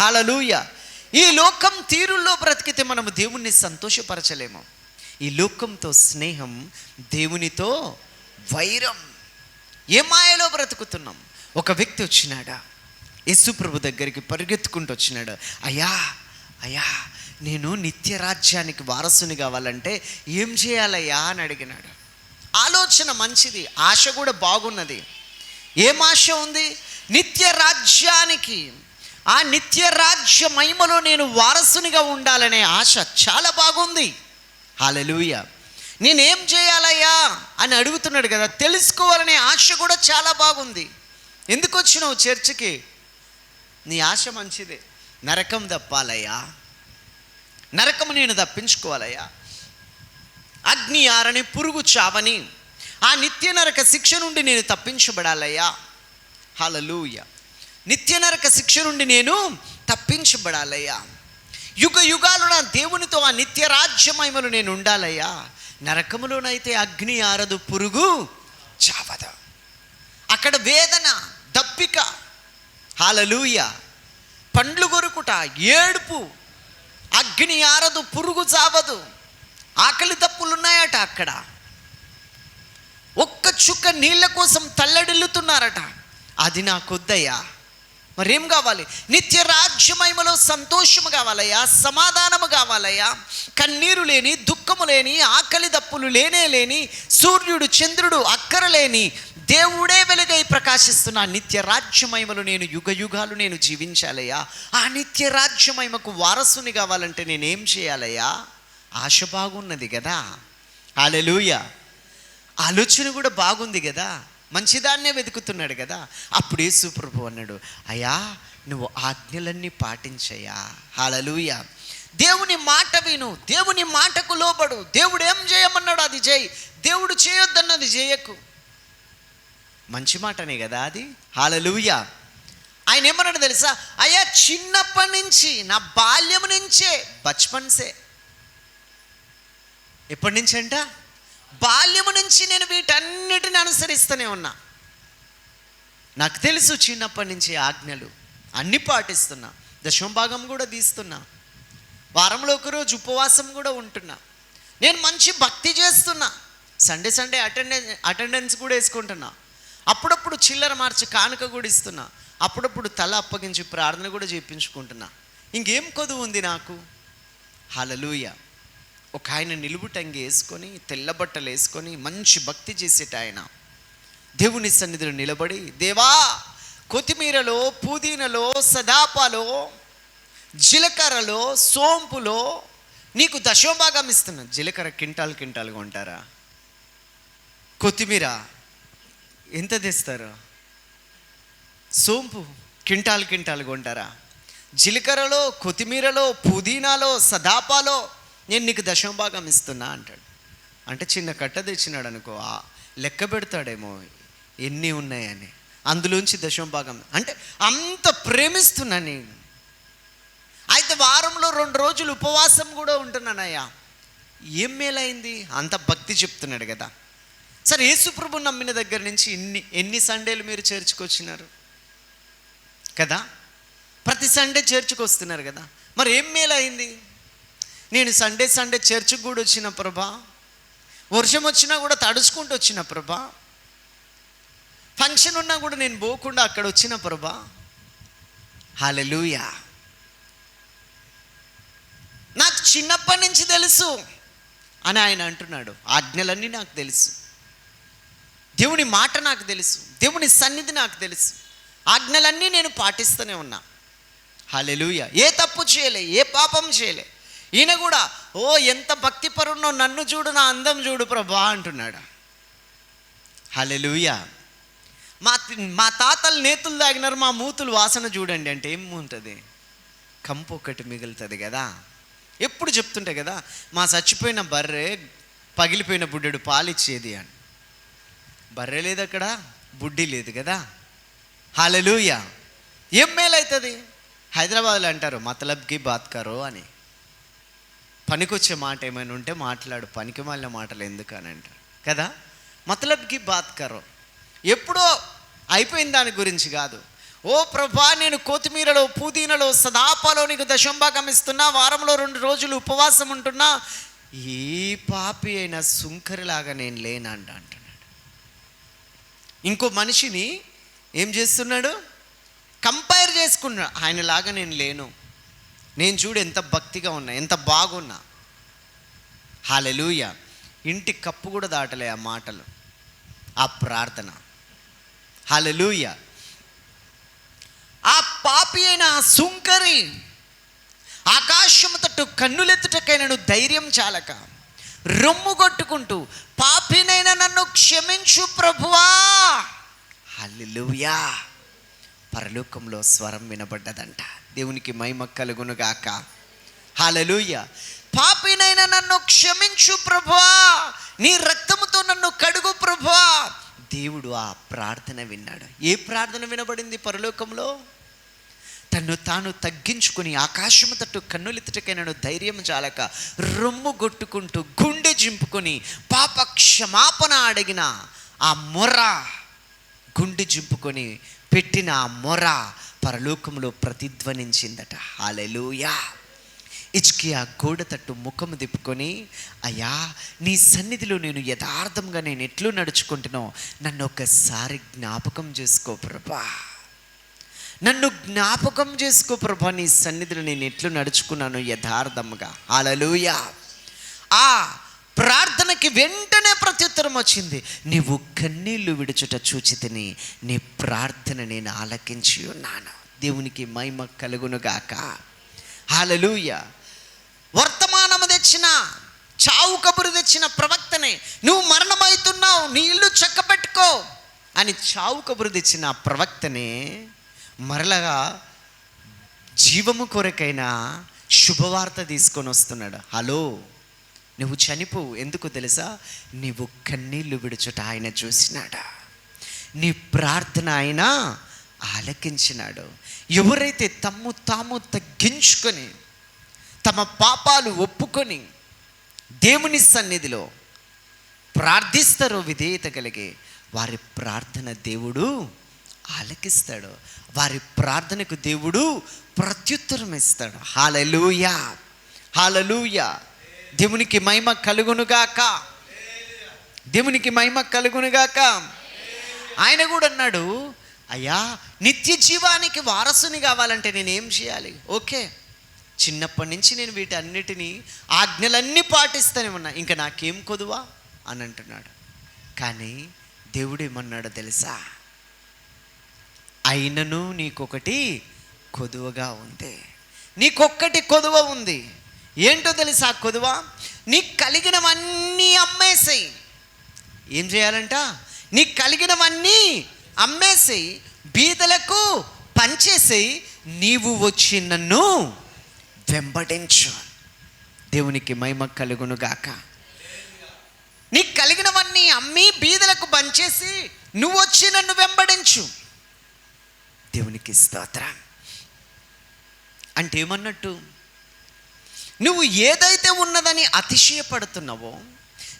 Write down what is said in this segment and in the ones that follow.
Hallelujah. ఈ లోకం తీరుల్లో బ్రతికితే మనము దేవుణ్ణి సంతోషపరచలేము. ఈ లోకంతో స్నేహం దేవునితో వైరం. ఏ మాయలో బ్రతుకుతున్నాం? ఒక వ్యక్తి వచ్చినాడా? యేసు ప్రభు దగ్గరికి పరిగెత్తుకుంటూ వచ్చినాడు. అయ్యా అయ్యా నేను నిత్య రాజ్యానికి వారసుని కావాలంటే ఏం చేయాలయ్యా అని అడిగినాడు. ఆలోచన మంచిది ఆశ కూడా బాగున్నది. ఏం ఆశ ఉంది? నిత్య రాజ్యానికి ఆ నిత్య రాజ్య మహిమలో నేను వారసునిగా ఉండాలనే ఆశ చాలా బాగుంది. హాలెలూయ నేనేం చేయాలయ్యా అని అడుగుతున్నాడు కదా తెలుసుకోవాలనే ఆశ కూడా చాలా బాగుంది. ఎందుకు వచ్చినావు చర్చికి? నీ ఆశ మంచిదే. నరకం తప్పాలయ్యా. నరకం నేను తప్పించుకోవాలయ్యా. అగ్ని ఆరని పురుగు చావని ఆ నిత్య నరక శిక్ష నుండి నేను తప్పించబడాలయ్యా. హలలుయ నిత్య నరక శిక్ష నుండి నేను తప్పించబడాలయ్యా. యుగ యుగాలు నా దేవునితో ఆ నిత్య రాజ్యమహిమలు నేను ఉండాలయ్యా. నరకములోనైతే అగ్ని ఆరదు పురుగు చావద. అక్కడ వేదన దప్పిక హాలలూయ. పండ్లు కొరుకుట ఏడుపు అగ్ని ఆరదు పురుగు చావదు. ఆకలి తప్పులు ఉన్నాయట అక్కడ. ఒక్క చుక్క నీళ్ళ కోసం తల్లడిల్లుతున్నారట. అది నాకొద్దయ్యా మరేం కావాలి? నిత్య రాజ్యమహిమలో సంతోషము కావాలయ్యా సమాధానము కావాలయ్యా. కన్నీరు లేని దుఃఖము లేని ఆకలి దప్పులు లేనే లేని సూర్యుడు చంద్రుడు అక్కరలేని దేవుడే వెలుగై ప్రకాశిస్తున్న నిత్య రాజ్యమహిమలు నేను యుగ యుగాలు నేను జీవించాలయ్యా. ఆ నిత్య రాజ్యమహిమకు వారసుని కావాలంటే నేనేం చేయాలయ్యా? ఆశ బాగున్నది కదా అలెలుయ ఆలోచన కూడా బాగుంది కదా మంచిదాన్నే వెతుకుతున్నాడు కదా. అప్పుడు యేసు అన్నాడు అయ్యా నువ్వు ఆజ్ఞలన్నీ పాటించయ్యా. హాలలుయ దేవుని మాట విను దేవుని మాటకు లోబడు. దేవుడు ఏం చేయమన్నాడు అది చేయి. దేవుడు చేయొద్దన్నది చేయకు. మంచి మాటనే కదా అది. హాలలుయ ఆయన ఏమన్నాడు తెలుసా? అయ్యా చిన్నప్పటి నుంచి నా బాల్యం నుంచే బచ్పన్సే. ఎప్పటి నుంచి అంట? బాల్యము నుంచి నేను వీటన్నిటిని అనుసరిస్తూనే ఉన్నా. నాకు తెలుసు చిన్నప్పటి నుంచి ఆజ్ఞలు అన్నీ పాటిస్తున్నా. దశమభాగం కూడా తీస్తున్నా. వారంలో ఒకరోజు ఉపవాసం కూడా ఉంటున్నా. నేను మంచి భక్తి చేస్తున్నా. సండే సండే అటెండెన్స్ అటెండెన్స్ కూడా వేసుకుంటున్నా. అప్పుడప్పుడు చిల్లర మార్చి కానుక కూడా ఇస్తున్నా. అప్పుడప్పుడు తల అప్పగించి ప్రార్థన కూడా చేయించుకుంటున్నా. ఇంకేం కొదువు ఉంది నాకు? హలలుయ ఒక ఆయన నిలుబుటంగి వేసుకొని తెల్ల బట్టలు వేసుకొని మంచి భక్తి చేసేట ఆయన. దేవుని సన్నిధిలో నిలబడి దేవా కొత్తిమీరలో పుదీనలో సదాపాలో జీలకర్రలో సోంపులో నీకు దశోభాగం ఇస్తున్నా. జీలకర్ర కింటాలు కింటాలుగా ఉంటారా కొత్తిమీర ఎంత తెస్తారు? సోంపు కింటాలు కింటాలుగా ఉంటారా జీలకర్రలో కొత్తిమీరలో పుదీనాలో సదాపాలో నేను నీకు దశంభాగం ఇస్తున్నా అంటాడు. అంటే చిన్న కట్ట తెచ్చినాడు అనుకో లెక్క పెడతాడేమో ఎన్ని ఉన్నాయని. అందులోంచి దశంభాగం అంటే అంత ప్రేమిస్తున్నా నేను. అయితే వారంలో రెండు రోజులు ఉపవాసం కూడా ఉంటున్నానయ్యా. ఏం మేలైంది? అంత భక్తి చెప్తున్నాడు కదా. సరే యేసుప్రభు నమ్మిన దగ్గర నుంచి ఎన్ని ఎన్ని సండేలు మీరు చేర్చుకొచ్చినారు? కదా? ప్రతి సండే చేర్చుకొస్తున్నారు కదా. మరి ఏం మేలైంది? నేను సండే సండే చర్చికి కూడా వచ్చిన ప్రభా. వర్షం వచ్చినా కూడా తడుచుకుంటూ వచ్చిన ప్రభా. ఫంక్షన్ ఉన్నా కూడా నేను పోకుండా అక్కడ వచ్చిన ప్రభా. హాలెలూయా నాకు చిన్నప్పటి నుంచి తెలుసు అని ఆయన అంటున్నాడు. ఆజ్ఞలన్నీ నాకు తెలుసు. దేవుని మాట నాకు తెలుసు. దేవుని సన్నిధి నాకు తెలుసు. ఆజ్ఞలన్నీ నేను పాటిస్తూనే ఉన్నా. హలెలుయ ఏ తప్పు చేయలే ఏ పాపం చేయలే. ఈయన కూడా ఓ ఎంత భక్తిపరుణో నన్ను చూడు నా అందం చూడు ప్రభా అంటున్నాడు. హలెలుయ మా మా తాతలు నేతులు తాగినారు మా మూతులు వాసన చూడండి అంటే ఏం ఉంటుంది కంపు ఒకటి మిగులుతుంది కదా. ఎప్పుడు చెప్తుంటే కదా మా చచ్చిపోయిన బర్రె పగిలిపోయిన బుడ్డెడు పాలిచ్చేది అని. బర్రె లేదు అక్కడ బుడ్డి లేదు కదా. హాలెలూయ ఏం మేలవుతుంది హైదరాబాద్లో అంటారు మతలబ్కి బాత్కరో అని. పనికొచ్చే మాట ఏమైనా ఉంటే మాట్లాడు. పనికి మాలిన మాటలు ఎందుకు అని అంటారు కదా? మతలబ్కి బాత్ కరో ఎప్పుడో అయిపోయిన దాని గురించి కాదు. ఓ ప్రభా నేను కొత్తిమీరలో పుదీనలో సదాపాలో నీకు దశంభాగం ఇస్తున్నా వారంలో రెండు రోజులు ఉపవాసం ఉంటున్నా ఏ పాపి అయినా సుంకరిలాగా నేను లేనంట అంటున్నాడు. ఇంకో మనిషిని ఏం చేస్తున్నాడు? కంపేర్ చేసుకున్నాడు. ఆయనలాగా నేను లేను. నేను చూడు ఎంత భక్తిగా ఉన్నా ఎంత బాగున్నా. హాలెలూయ. ఇంటి కప్పు కూడా దాటలే ఆ మాటలు ఆ ప్రార్థన. హాలెలూయ. ఆ పాపి అయిన ఆ సుంకరి ఆకాశము తట్టు కన్నులెత్తుటకైనను ధైర్యం చాలక రొమ్ము కొట్టుకుంటూ పాపినైనా నన్ను క్షమించు ప్రభువా. హల్లుయా. పరలోకంలో స్వరం వినబడ్డదంట. దేవునికి మహిమ కలుగునుగాక. హాలలుయ్య పాపినైనా నన్ను క్షమించు ప్రభువా. నీ రక్తముతో నన్ను కడుగు ప్రభువా. దేవుడు ఆ ప్రార్థన విన్నాడు. ఏ ప్రార్థన వినబడింది పరలోకంలో? తను తాను తగ్గించుకుని ఆకాశము తట్టు కన్నులెత్తుటకైనను ధైర్యం చాలక రొమ్ము కొట్టుకుంటూ గుండె జింపుకొని పాప క్షమాపణ అడిగిన ఆ మొర గుండె జింపుకొని పెట్టిన ఆ మొర పరలోకంలో ప్రతిధ్వనించిందట. హాలెలుయా ఇచ్కియా గోడ తట్టు ముఖము తిప్పుకొని అయ్యా నీ సన్నిధిలో నేను యథార్థంగా నేను ఎట్లు నడుచుకుంటున్నావు నన్ను ఒకసారి జ్ఞాపకం చేసుకో ప్రభా. నన్ను జ్ఞాపకం చేసుకో ప్రభా నీ సన్నిధిలో నేను ఎట్లు నడుచుకున్నాను యథార్థంగా అలలుయా ఆ ప్రార్థన ప్రార్థనకి వెంటనే ప్రత్యుత్తరం వచ్చింది. నీవు కన్నీళ్ళు విడుచుట చూచితిని నీ ప్రార్థన నేను ఆలకించి ఉన్నాను దేవునికి మహిమ కలుగునుగాక. హాలలుయ వర్తమానము తెచ్చిన చావు కబురు తెచ్చిన ప్రవక్తనే నువ్వు మరణమవుతున్నావు నీ ఇల్లు చక్కబెట్టుకో. అని చావు కబురు తెచ్చిన ప్రవక్తనే మరలగా జీవము కొరకైనా శుభవార్త తీసుకొని వస్తున్నాడు. హలో నువ్వు చనిపోవు. ఎందుకు తెలుసా? నీవు కన్నీళ్ళు విడుచుట ఆయన చూసినాడా. నీ ప్రార్థన ఆయన ఆలకించినాడు. ఎవరైతే తమ్ము తాము తగ్గించుకొని తమ పాపాలు ఒప్పుకొని దేవుని సన్నిధిలో ప్రార్థిస్తారో విధేయత కలిగి వారి ప్రార్థన దేవుడు ఆలకిస్తాడు. వారి ప్రార్థనకు దేవుడు ప్రత్యుత్తరం ఇస్తాడు హాలలుయా! హాలలుయా! దేవునికి మహిమ కలుగునుగాక దేవునికి మహిమ కలుగునుగాక ఆయన కూడా అన్నాడు అయ్యా నిత్య జీవానికి వారసుని కావాలంటే నేను ఏం చేయాలి? ఓకే చిన్నప్పటి నుంచి నేను వీటన్నిటినీ ఆజ్ఞలన్నీ పాటిస్తూనే ఉన్నా. ఇంకా నాకేం కొదువా? అని అంటున్నాడు. కానీ దేవుడు ఏమన్నాడో తెలుసా? అయినను నీకొకటి కొదువగా ఉంది. నీకొక్కటి కొదువ ఉంది. ఏంటో తెలుసా కొదువ? నీకు కలిగినవన్నీ అమ్మేసేయి. ఏం చేయాలంట? నీకు కలిగినవన్నీ అమ్మేసేయి. బీదలకు పంచేసేయి. నీవు వచ్చి నన్ను వెంబడించు. దేవునికి మహిమ కలుగునుగాక నీకు కలిగినవన్నీ అమ్మి బీదలకు పంచేసి నువ్వు వచ్చి నన్ను వెంబడించు. దేవునికి స్తోత్రం. అంటే ఏమన్నట్టు? నువ్వు ఏదైతే ఉన్నదని అతిశయపడుతున్నావో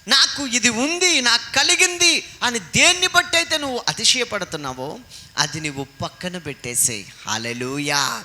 నాకు ఇది ఉంది నాకు కలిగింది అని దేన్ని బట్టి అయితే నువ్వు అతిశయపడుతున్నావో అది నువ్వు పక్కన పెట్టేసేయి. హలలుయా